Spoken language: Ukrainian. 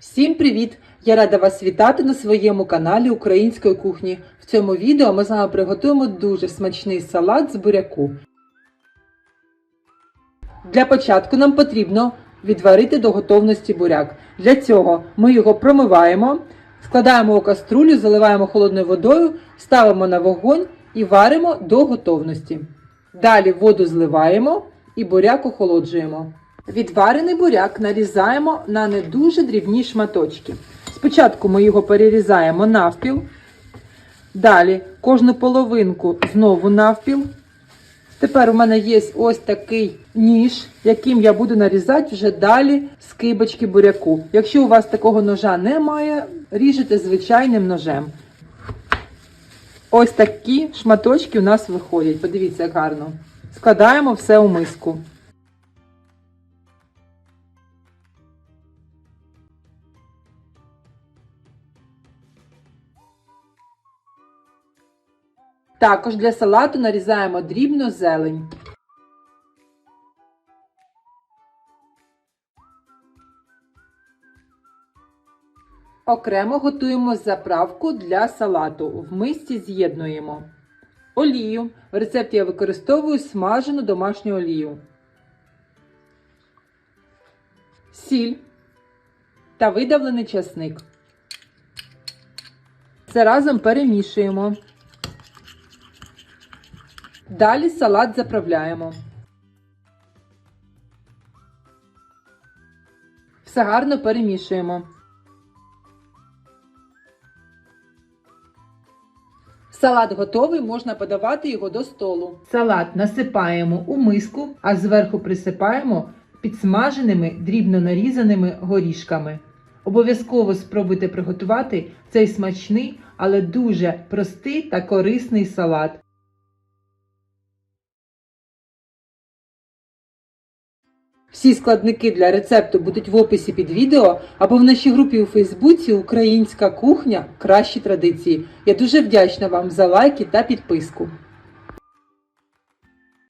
Всім привіт! Я рада вас вітати на своєму каналі Української кухні. В цьому відео ми з вами приготуємо дуже смачний салат з буряку. Для початку нам потрібно відварити до готовності буряк. Для цього ми його промиваємо, складаємо у каструлю, заливаємо холодною водою, ставимо на вогонь і варимо до готовності. Далі воду зливаємо і буряк охолоджуємо. Відварений буряк нарізаємо на не дуже дрібні шматочки. Спочатку ми його перерізаємо навпіл. Далі кожну половинку знову навпіл. Тепер у мене є ось такий ніж, яким я буду нарізати вже далі скибочки буряку. Якщо у вас такого ножа немає, ріжете звичайним ножем. Ось такі шматочки у нас виходять. Подивіться, як гарно. Складаємо все у миску. Також для салату нарізаємо дрібно зелень. Окремо готуємо заправку для салату. В мисці з'єднуємо олію. В рецепті я використовую смажену домашню олію, сіль та видавлений часник. Це разом перемішуємо. Далі салат заправляємо. Все гарно перемішуємо. Салат готовий, можна подавати його до столу. Салат насипаємо у миску, а зверху присипаємо підсмаженими дрібно нарізаними горішками. Обов'язково спробуйте приготувати цей смачний, але дуже простий та корисний салат. Всі складники для рецепту будуть в описі під відео або в нашій групі у Фейсбуці Українська кухня Кращі традиції. Я дуже вдячна вам за лайки та підписку.